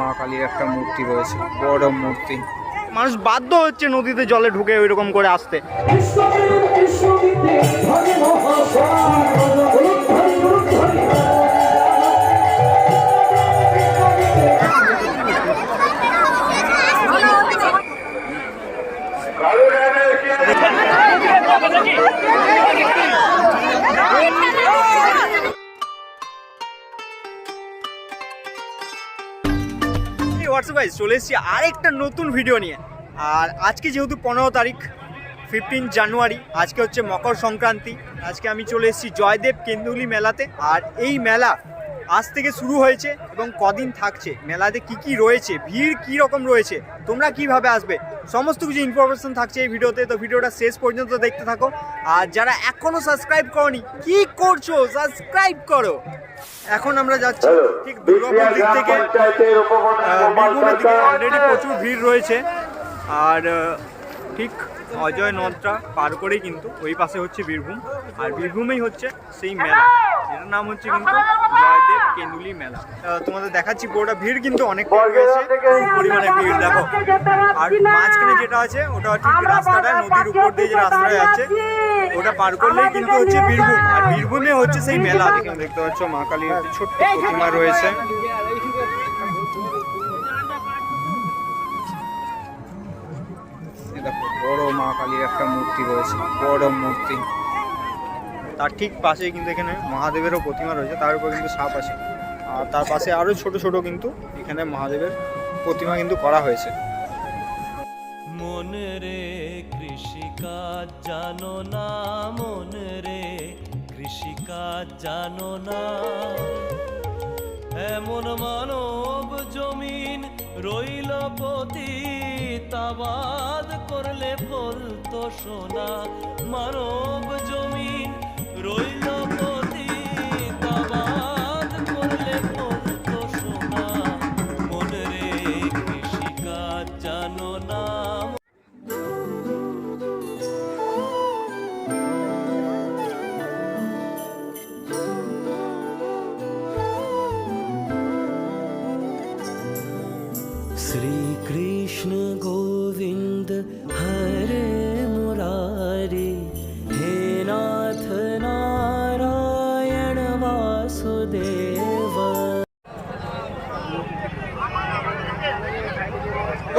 মা কালীর একটা মূর্তি রয়েছে বড় মূর্তি। মানুষ বাধ্য হচ্ছে নদীতে জলে ঢুকে ওইরকম করে আসতে। গাইজ চলে এসেছি আরেকটা নতুন ভিডিও নিয়ে। আর আজকে যেহেতু পনেরো তারিখ ফিফটিন জানুয়ারি আজকে হচ্ছে মকর সংক্রান্তি। আজকে আমি চলে এসেছি জয়দেব কেন্দুলি মেলাতে। আর এই মেলা আজ থেকে শুরু হয়েছে এবং কদিন থাকছে? মেলাতে কি কি রয়েছে? ভিড় কি রকম রয়েছে? তোমরা কীভাবে আসবে? সমস্ত কিছু ইনফরমেশন থাকছে এই ভিডিওতে তো ভিডিওটা শেষ পর্যন্ত দেখতে থাকো। আর যারা এখনও সাবস্ক্রাইব করনি কি করছ? সাবস্ক্রাইব করো। এখন আমরা যাচ্ছি ঠিক দুর্গাপুর দিক থেকে। বীরভূমের দিকে অলরেডি প্রচুর ভিড় রয়েছে। আর ঠিক অজয় নদটা পার করেই কিন্তু ওই পাশে হচ্ছে বীরভূম। আর বীরভূমেই হচ্ছে সেই মেলা। এটার নাম হচ্ছে কিন্তু জয়দেব কেন্দুলি মেলা। তোমাদের দেখাচ্ছি পুরোটা ভিড় কিন্তু অনেক রয়েছে পরিমাণে ভিড় দেখো। আর মাঝখানে যেটা আছে ওটা ঠিক রাস্তাটা নদীর উপর দিয়ে যে রাস্তাটা যাচ্ছে ওটা পার করলেই কিন্তু হচ্ছে বীরভূম। আর বীরভূমে হচ্ছে সেই মেলা। দেখে দেখতে পাচ্ছ মা কালীর ছোট্ট প্রতিমা রয়েছে। বড় মা কালীর একটা মূর্তি রয়েছে, বড় মূর্তি। তার ঠিক পাশে কিন্তু এখানে মহাদেবেরও প্রতিমা রয়েছে, তার উপর কিন্তু সাপ আছে। আর তার পাশে আরও ছোট ছোট কিন্তু এখানে মহাদেবের প্রতিমা কিন্তু করা হয়েছে। মন রে কৃষিকাজ জানো না, মন রে কৃষিকাজ জানো না। এমন মানব জমিন রইল পতি তাবাদ করলে ফলতো সোনা। মানব জমিন রইল পতি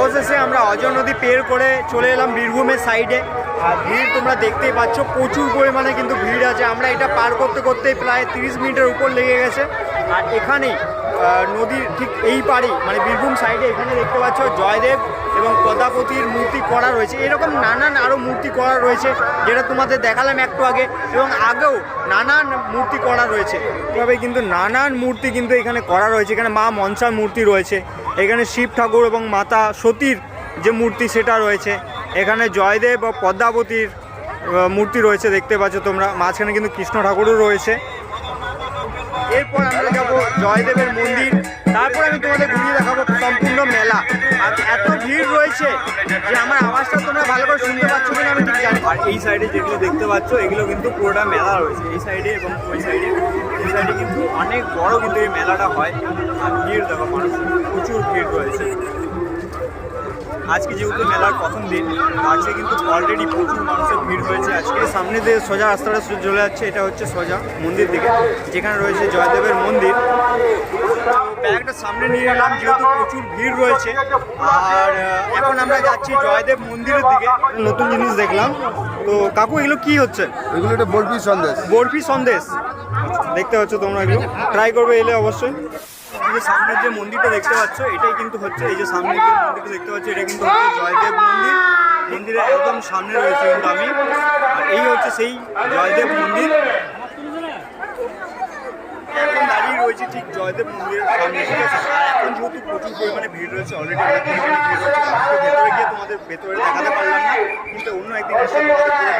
অবশেষে আমরা অজয় নদী পের করে চলে এলাম বীরভূমের সাইডে আর ভিড় তোমরা দেখতেই পাচ্ছ, প্রচুর পরিমাণে কিন্তু ভিড় আছে। আমরা এটা পার করতে করতে প্রায় তিরিশ মিনিটের উপর লেগে গেছে। আর এখানে নদীর ঠিক এই পারেই মানে বীরভূম সাইডে এখানে দেখতে পাচ্ছ জয়দেব এবং প্রজাপতির মূর্তি করা রয়েছে। এরকম নানান আরও মূর্তি করা রয়েছে, যেটা তোমাদের দেখালাম একটু আগে, এবং আগেও নানান মূর্তি করা রয়েছে। এভাবে কিন্তু নানান মূর্তি কিন্তু এখানে করা রয়েছে। এখানে মা মনসার মূর্তি রয়েছে, এখানে শিব ঠাকুর এবং মাতা সতীর যে মূর্তি সেটা রয়েছে, এখানে জয়দেব ও পদ্মাবতীর মূর্তি রয়েছে, দেখতে পাচ্ছ তোমরা। মাঝখানে কিন্তু কৃষ্ণ ঠাকুরও রয়েছে। এরপর আমরা যাব জয়দেবের মন্দির। তারপর আমি তোমাদের ঘুরিয়ে দেখাবো সম্পূর্ণ মেলা। আর এত ভিড় রয়েছে যে আমার আওয়াজটা তোমরা ভালো করে শুনতে পাচ্ছ কিনা আমি ঠিক জানি আর এই সাইডে যেগুলো দেখতে পাচ্ছ, এগুলো কিন্তু পুরোটা মেলা রয়েছে। এই সাইডে এবং ওই সাইডে, এই সাইডে কিন্তু অনেক বড় কিন্তু এই মেলাটা হয়। আর ভিড় দেখো মানুষ প্রচুর ভিড় রয়েছে। আজকে যেহেতু মেলার প্রথম দিন আজকে কিন্তু অলরেডি প্রচুর মানুষের ভিড় হয়েছে। আজকে সামনে দিয়ে সোজা রাস্তাটা চলে যাচ্ছে এটা হচ্ছে সোজা মন্দির দিকে। যেখানে রয়েছে জয়দেবের মন্দির। ব্যাগটা সামনে নিয়ে এলাম যেহেতু প্রচুর ভিড় রয়েছে। আর এখন আমরা যাচ্ছি জয়দেব মন্দিরের দিকে। নতুন জিনিস দেখলাম। তো কাকু এগুলো কি হচ্ছে? এগুলো একটা বরফি সন্দেশ। বরফি সন্দেশ। দেখতে পাচ্ছ তোমরা এগুলো। ট্রাই করবে এলে অবশ্যই। এই যে সামনের যে মন্দিরটা দেখতে পাচ্ছ, এটাই কিন্তু হচ্ছে এই যে সামনের যে মন্দিরটা দেখতে পাচ্ছ, এটা কিন্তু জয়দেব মন্দির। মন্দিরের একদম সামনে রয়েছে কিন্তু আমি। আর এই হচ্ছে সেই জয়দেব মন্দির। এখন দাঁড়িয়ে রয়েছে ঠিক জয়দেব মন্দিরের সামনে, ঠিক আছে? আর এখন যেহেতু প্রচুর পরিমাণে ভিড় রয়েছে অলরেডি অনেক ভেতরে গিয়ে তোমাদের ভেতরে দেখাতে পারলাম না। কিন্তু অন্য একদিন এসে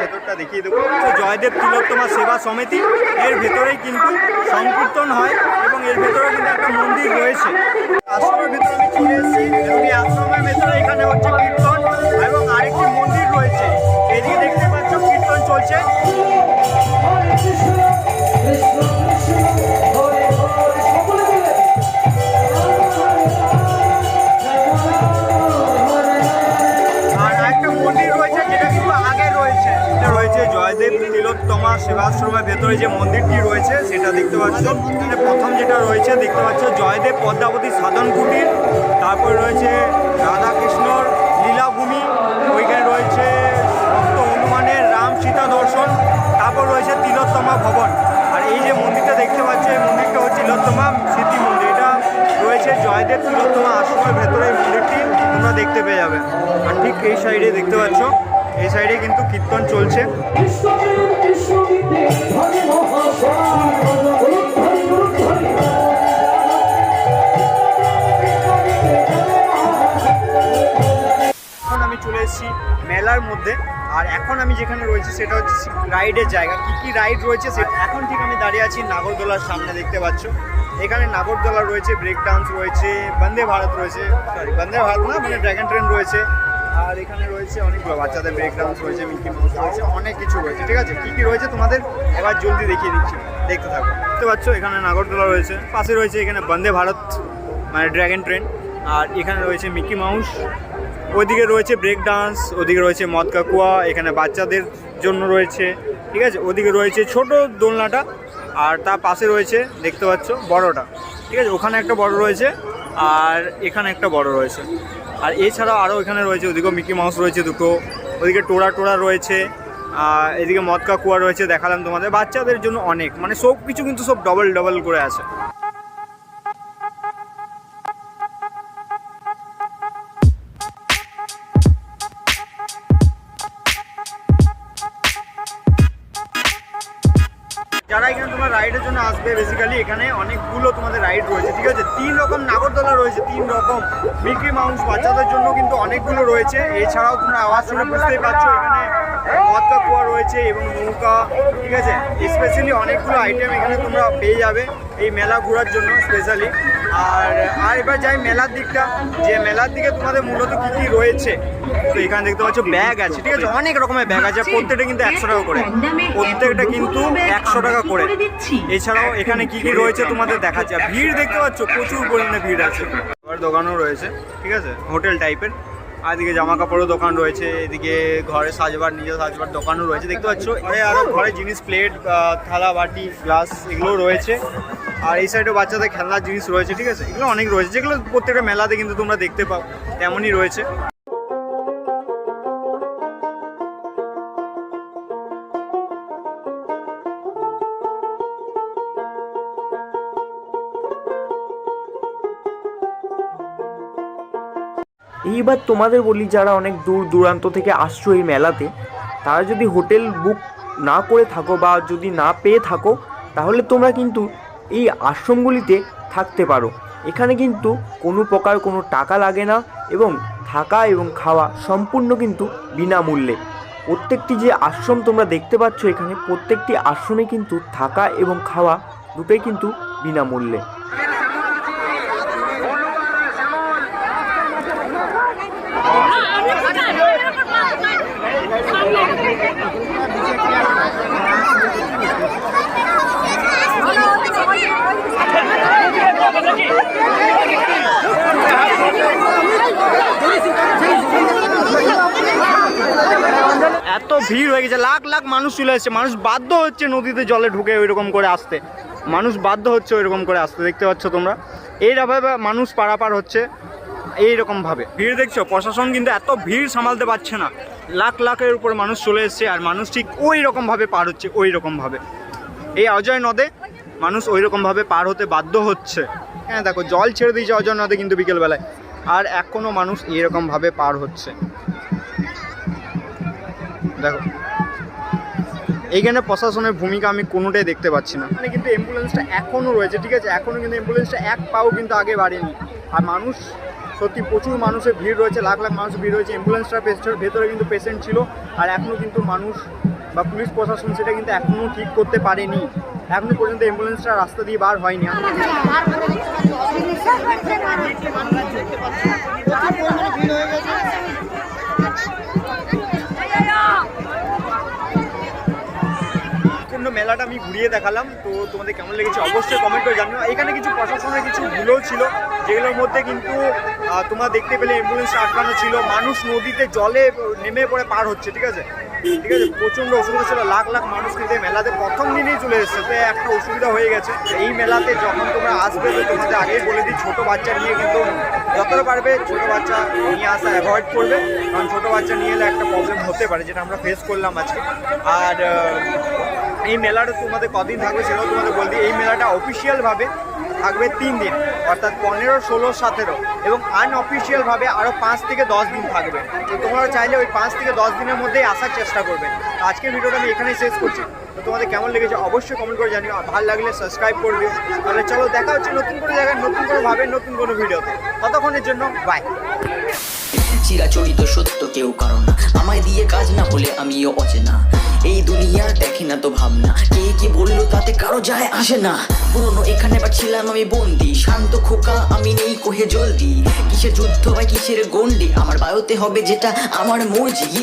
ভেতরটা দেখিয়ে দেবো। জয়দেব তিলোত্তমা সেবা সমিতি, এর ভেতরেই কিন্তু সংকীর্তন হয়। এর ভেতরে কিন্তু একটা মন্দির রয়েছে। আশ্রমের ভেতরে আমি চলে এসেছি। এবং এই আশ্রমের ভেতরে এখানে হচ্ছে কীর্তন এবং আরেকটি যেটা রয়েছে, দেখতে পাচ্ছ জয়দেব পদ্মাবতী সাধন কুটির, তারপর রয়েছে রাধাকৃষ্ণর লীলাভূমি, ওইখানে রয়েছে ভক্ত হনুমানের রাম সীতা দর্শন, তারপর রয়েছে তিলোত্তমা ভবন। আর এই যে মন্দিরটা দেখতে পাচ্ছ, এই মন্দিরটা হচ্ছে তিলোত্তমা স্মৃতি মন্দির। এটা রয়েছে জয়দেব তিলোত্তমা আশ্রমের ভেতরে এই মন্দিরটি, তোমরা দেখতে পেয়ে যাবে। আর ঠিক এই সাইডে দেখতে পাচ্ছ এই সাইডে কিন্তু কীর্তন চলছে। আমি চলে এসেছি মেলার মধ্যে, আর এখন আমি যেখানে রয়েছি সেটা হচ্ছে রাইডের জায়গা। কি কি রাইড রয়েছে সে এখন ঠিক আমি দাঁড়িয়ে আছি নাগরদোলার সামনে, দেখতে পাচ্ছ। এখানে নাগরদোলা রয়েছে ব্রেক ডান্স রয়েছে, বন্দে ভারত রয়েছে সরি বন্দে ভারত না মানে ড্রাগন ট্রেন রয়েছে। আর এখানে রয়েছে অনেকগুলো বাচ্চাদের ব্রেক ডান্স রয়েছে মিকি মাউস রয়েছে, অনেক কিছু রয়েছে, ঠিক আছে? কি কি রয়েছে তোমাদের? এবার জলদি দেখিয়ে দিচ্ছি, দেখতে থাকো। দেখতে পাচ্ছ, এখানে নাগরদোলা রয়েছে, পাশে রয়েছে এখানে বন্দে ভারত মানে ড্রাগন ট্রেন আর এখানে রয়েছে মিকি মাউস ওইদিকে রয়েছে ব্রেক ডান্স ওদিকে রয়েছে মদ কাকুয়া, এখানে বাচ্চাদের জন্য রয়েছে, ঠিক আছে? ওদিকে রয়েছে ছোট দোলনাটা, আর তার পাশে রয়েছে, দেখতে পাচ্ছ, বড়টা, ঠিক আছে? ওখানে একটা বড় রয়েছে, আর এখানে একটা বড় রয়েছে। আর এছাড়াও আরও এখানে রয়েছে, ওদিকেও মিকি মাউস রয়েছে দুটো, ওদিকে টোড়া টোড়া রয়েছে এদিকে মদকা কুয়া রয়েছে, দেখালাম তোমাদের, বাচ্চাদের জন্য অনেক মানে সব কিছু কিন্তু সব ডবল ডবল করে আছে। যারা এখানে তোমার রাইডের জন্য আসবে বেসিক্যালি এখানে অনেকগুলো তোমাদের রাইড রয়েছে, ঠিক আছে? তিন রকম নাগরদোলা রয়েছে, তিন রকম মিকি মাউন্স বাচ্চাদের জন্য কিন্তু অনেকগুলো রয়েছে। এছাড়াও তোমরা আওয়াজ শুনে বুঝতেই পারছ, এখানে মদকা কুয়া রয়েছে এবং নৌকা, ঠিক আছে? স্পেশালি অনেকগুলো আইটেম এখানে তোমরা পেয়ে যাবে এই মেলা ঘোরার জন্য স্পেশালি আর আর এবার যাই মেলার দিকটা। যে মেলার দিকে তোমাদের মূলত কী কী রয়েছে? তো এখানে দেখতে পাচ্ছ ব্যাগ আছে, ঠিক আছে? অনেক রকমের ব্যাগ আছে, প্রত্যেকটা কিন্তু একশো টাকা করে। প্রত্যেকটা কিন্তু একশো টাকা করে। এছাড়াও এখানে কি কি রয়েছে তোমাদের দেখাচ্ছে। আর ভিড় দেখতে পাচ্ছ, প্রচুর পরিমাণে ভিড় আছে। আবার দোকানও রয়েছে, ঠিক আছে? হোটেল টাইপের। আর এদিকে জামা কাপড়ের দোকান রয়েছে, এদিকে ঘরে সাজবার নিজে সাজবার দোকানও রয়েছে। দেখতে পাচ্ছ আরও ঘরে জিনিস, প্লেট থালা, বাটি, গ্লাস এগুলো রয়েছে। আর এই সাইডে বাচ্চাদের খেলনার জিনিস রয়েছে, ঠিক আছে? এগুলো অনেক রয়েছে, যেগুলো প্রত্যেকটা মেলাতে কিন্তু তোমরা দেখতে পাও, তেমনই রয়েছে। এইবার তোমাদের বলি, যারা অনেক দূর দূরান্ত থেকে আসছো এই মেলাতে, তারা যদি হোটেল বুক না করে থাকো বা যদি না পেয়ে থাকো, তাহলে তোমরা কিন্তু এই আশ্রমগুলিতে থাকতে পারো। এখানে কিন্তু কোনো প্রকার কোনো টাকা লাগে না এবং থাকা এবং খাওয়া সম্পূর্ণ কিন্তু বিনামূল্যে। প্রত্যেকটি যে আশ্রম তোমরা দেখতে পাচ্ছ এখানে, প্রত্যেকটি আশ্রমে কিন্তু থাকা এবং খাওয়া দুটোই কিন্তু বিনামূল্যে। এত ভিড় হয়ে গেছে, লাখ লাখ মানুষ চলে এসেছে মানুষ বাধ্য হচ্ছে নদীতে জলে ঢুকে ওইরকম করে আসতে। মানুষ বাধ্য হচ্ছে ওইরকম করে আসতে, দেখতে পাচ্ছ তোমরা? এইভাবে মানুষ পারাপার হচ্ছে এইরকমভাবে ভিড় দেখছ? প্রশাসন কিন্তু এত ভিড় সামালতে পারছে না। লাখ লাখের উপরে মানুষ চলে এসছে আর মানুষ ঠিক ওই রকমভাবে পার হচ্ছে ওই রকমভাবে এই অজয় নদে মানুষ ওই রকমভাবে পার হতে বাধ্য হচ্ছে। হ্যাঁ দেখো, জল ছেড়ে দিয়েছে অজয় নদে কিন্তু বিকেলবেলায়। আর এখনও মানুষ এইরকমভাবে পার হচ্ছে। দেখো এইখানে প্রশাসনের ভূমিকা আমি কোনোটাই দেখতে পাচ্ছি না মানে কিন্তু অ্যাম্বুলেন্সটা এখনও রয়েছে ঠিক আছে এখনও কিন্তু অ্যাম্বুলেন্সটা এক পাও কিন্তু আগে বাড়েনি আর মানুষ সত্যি প্রচুর মানুষের ভিড় রয়েছে লাখ লাখ মানুষ ভিড় রয়েছে অ্যাম্বুলেন্সটার ভেতরে কিন্তু পেশেন্ট ছিল আর এখনও কিন্তু মানুষ বা পুলিশ প্রশাসন সেটা কিন্তু এখনও ঠিক করতে পারেনি এখনও পর্যন্ত অ্যাম্বুলেন্সটা রাস্তা দিয়ে বার হয়নি সম্পূর্ণ মেলাটা আমি ঘুরিয়ে দেখালাম। তো তোমাদের কেমন লেগেছে অবশ্যই কমেন্ট করে জানিও। এখানে কিছু প্রশাসনের কিছু ভুলও ছিল, যেগুলোর মধ্যে কিন্তু তোমরা দেখতে পেলে অ্যাম্বুলেন্স আটকানো ছিল। মানুষ নদীতে জলে নেমে পড়ে পার হচ্ছে, ঠিক আছে? ঠিক আছে? প্রচণ্ড অসুবিধা ছিল। লাখ লাখ মানুষ কিন্তু মেলাতে প্রথম দিনেই চলে এসেছে। তো একটা অসুবিধা হয়ে গেছে। এই মেলাতে যখন তোমরা আসবে, তো তোমাদের আগেই বলে দিই, ছোটো বাচ্চা নিয়ে কিন্তু যতটা পারবে ছোটো বাচ্চা নিয়ে আসা অ্যাভয়েড করবে। কারণ ছোটো বাচ্চা নিয়ে এলে একটা প্রবলেম হতে পারে, যেটা আমরা ফেস করলাম আজকে। আর এই মেলাটা তোমাদের কদিন থাকবে সেটাও তোমাদের বল দিই। এই মেলাটা অফিসিয়ালভাবে থাকবে তিন দিন, অর্থাৎ পনেরো, ষোলো, সতেরো এবং আনঅফিসিয়ালভাবে আরও পাঁচ থেকে দশ দিন থাকবে। তো তোমরা চাইলে ওই পাঁচ থেকে দশ দিনের মধ্যেই আসার চেষ্টা করবে। আজকের ভিডিওটা আমি এখানেই শেষ করছি। তো তোমাদের কেমন লেগেছে অবশ্যই কমেন্ট করে জানিও, আর ভালো লাগলে সাবস্ক্রাইব করবে। তাহলে চলো দেখা হচ্ছে নতুন কোনো জায়গায়, নতুন কোনো ভাবে, নতুন কোনো ভিডিওতে। ততক্ষণের জন্য বাই চিরাচরিত সত্য কেউ কারণ আমায় দিয়ে কাজ না হলে আমিও অচেনা। এই দুনিয়া দেখে না তো ভাবনা। কে কি বলল তাতে কারও যায় আসে না। পুরনো এখানে বা ছিলাম আমি বন্দি। শান্ত খোকা, আমি নেই কোহে জলদি। কিসের যুদ্ধ বা কিসের গন্ডি আমার বায়ুতে হবে যেটা আমার মর্জি।